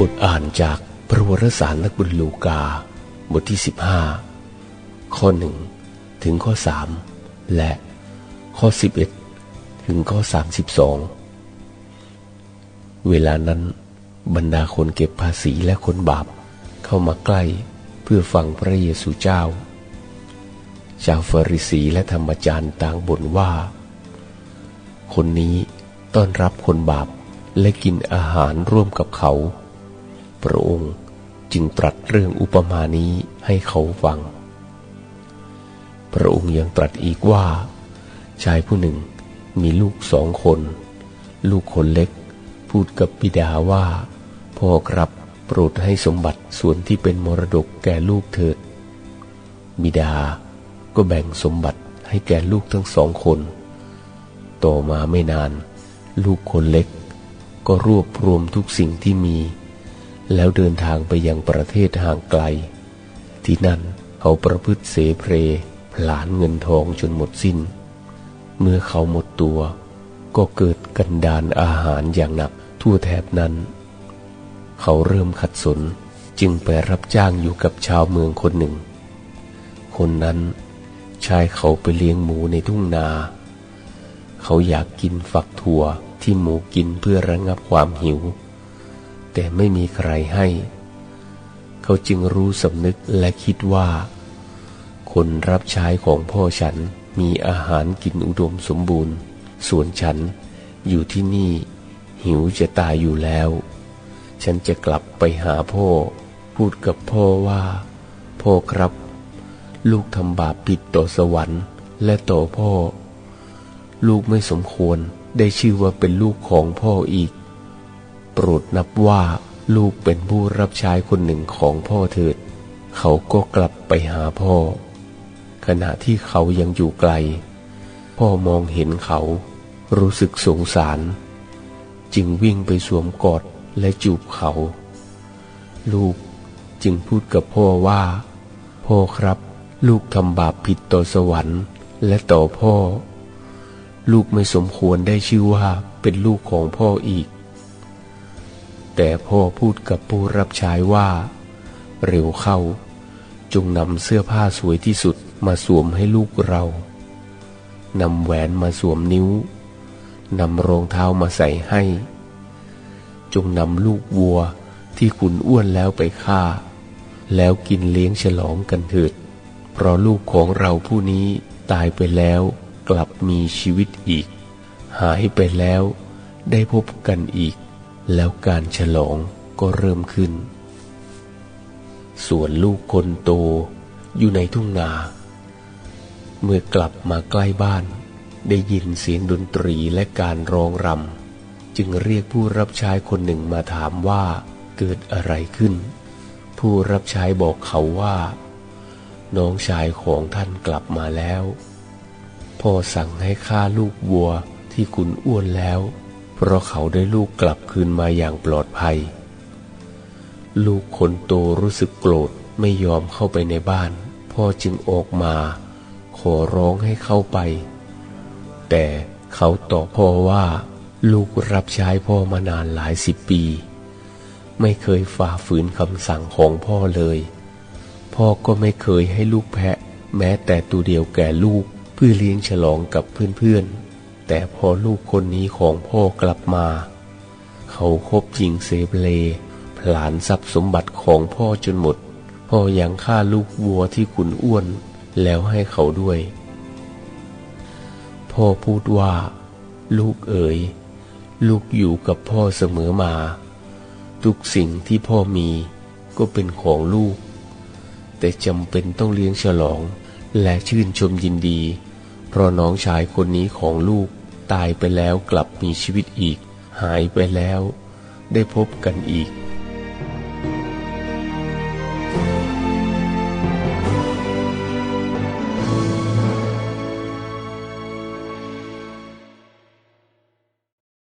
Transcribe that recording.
บทอ่านจากพระวรสารนักบุญลูกา บทที่ 15 ข้อ 1 ถึงข้อ 3 และข้อ 11 ถึงข้อ 32 เวลานั้นบรรดาคนเก็บภาษีและคนบาปเข้ามาใกล้เพื่อฟังพระเยซูเจ้า ชาวฟาริสีและธรรมจารย์ต่างบ่นว่า คนนี้ต้อนรับคนบาปและกินอาหารร่วมกับเขา พระองค์จึงตรัสเรื่องอุปมานี้ให้เขาฟัง พระองค์ยังตรัสอีกว่า ชายผู้หนึ่งมีลูกสองคน ลูกคนเล็ก พูดกับบิดาว่า พ่อครับโปรดให้สมบัติส่วนที่เป็นมรดกแก่ลูกเถิด บิดาก็แบ่งสมบัติให้แก่ลูกทั้งสองคน ต่อมาไม่นาน ลูกคนเล็ก ก็รวบรวมทุกสิ่งที่มี แล้วเดินทางไปยังประเทศห่างไกล ที่นั่นเขาประพฤติเสเพลผลานเงินทองจนหมดสิ้น เมื่อเขาหมดตัว ก็เกิดกันดานอาหารอย่างหนักทั่วแถบนั้น เขาเริ่มขัดสนจึงไปรับจ้างอยู่กับชาวเมืองคนหนึ่ง คนนั้นชายเขาไปเลี้ยงหมูในทุ่งนา เขาอยากกินฝักถั่วที่หมูกินเพื่อระงับความหิว แต่ไม่มีใครให้ เขาจึงรู้สำนึกและคิดว่า คนรับใช้ของพ่อฉันมีอาหารกินอุดมสมบูรณ์ ส่วนฉันอยู่ที่นี่ หิวจะตายอยู่แล้ว ฉันจะกลับไปหาพ่อ พูดกับพ่อว่า พ่อครับ ลูกทำบาปผิดต่อสวรรค์ และต่อพ่อ ลูกไม่สมควรได้ชื่อว่าเป็นลูกของพ่ออีก โปรดนับว่าลูกเป็นผู้รับใช้คนหนึ่งของพ่อเถิด เขาก็กลับไปหาพ่อ ขณะที่เขายังอยู่ไกล พ่อมองเห็นเขารู้สึกสงสาร จึงวิ่งไปสวมกอดและจูบเขา ลูกจึงพูดกับพ่อว่า พ่อครับ ลูกทำบาปผิดต่อสวรรค์ และต่อพ่อ ลูกไม่สมควรได้ชื่อว่าเป็นลูกของพ่ออีก แต่พ่อพูดกับผู้รับใช้ว่า เร็วเข้า จงนำเสื้อผ้าสวยที่สุดมาสวมให้ลูกเรา นำแหวนมาสวมนิ้ว นำรองเท้ามาใส่ให้ จงนำลูกวัวที่ขุนอ้วนแล้วไปฆ่า แล้วกินเลี้ยงฉลองกันเถิด เพราะลูกของเราผู้นี้ตายไปแล้วกลับมีชีวิตอีก หายไปแล้วได้พบกันอีก แล้วการฉลองก็เริ่มขึ้น ส่วนลูกคนโตอยู่ในทุ่งนา เมื่อกลับมาใกล้บ้านได้ยินเสียงดนตรีและการร้องรำจึงเรียกผู้รับใช้คนหนึ่งมาถามว่าเกิดอะไรขึ้น ผู้รับใช้บอกเขาว่า น้องชายของท่านกลับมาแล้วพ่อสั่งให้ฆ่าลูกวัวที่ขุนอ้วนแล้ว เพราะเขาได้ลูกกลับคืนมาอย่างปลอดภัย ลูกคนโตรู้สึกโกรธไม่ยอมเข้าไปในบ้าน พ่อจึงออกมา ขอร้องให้เข้าไป แต่เขาตอบพ่อว่า ลูกรับใช้พ่อมานานหลายสิบปี ไม่เคยฝ่าฝืนคำสั่งของพ่อเลย พ่อก็ไม่เคยให้ลูกแพะ แม้แต่ตัวเดียวแก่ลูกเพื่อเลี้ยงฉลองกับเพื่อนๆ แต่พอลูกคนนี้ของพ่อกลับมา เขาคบหญิงเซเบเลผลานทรัพย์สมบัติของพ่อจนหมด พ่อยังฆ่าลูกวัวที่ขุนอ้วน แล้วให้เขาด้วย พ่อพูดว่า ลูกเอ๋ย ลูกอยู่กับพ่อเสมอมา ทุกสิ่งที่พ่อมีก็เป็นของลูก แต่จำเป็นต้องเลี้ยงฉลองและชื่นชมยินดี เพราะน้องชายคนนี้ของลูกตายไปแล้วกลับมีชีวิตอีก หายไปแล้ว ได้พบกันอีก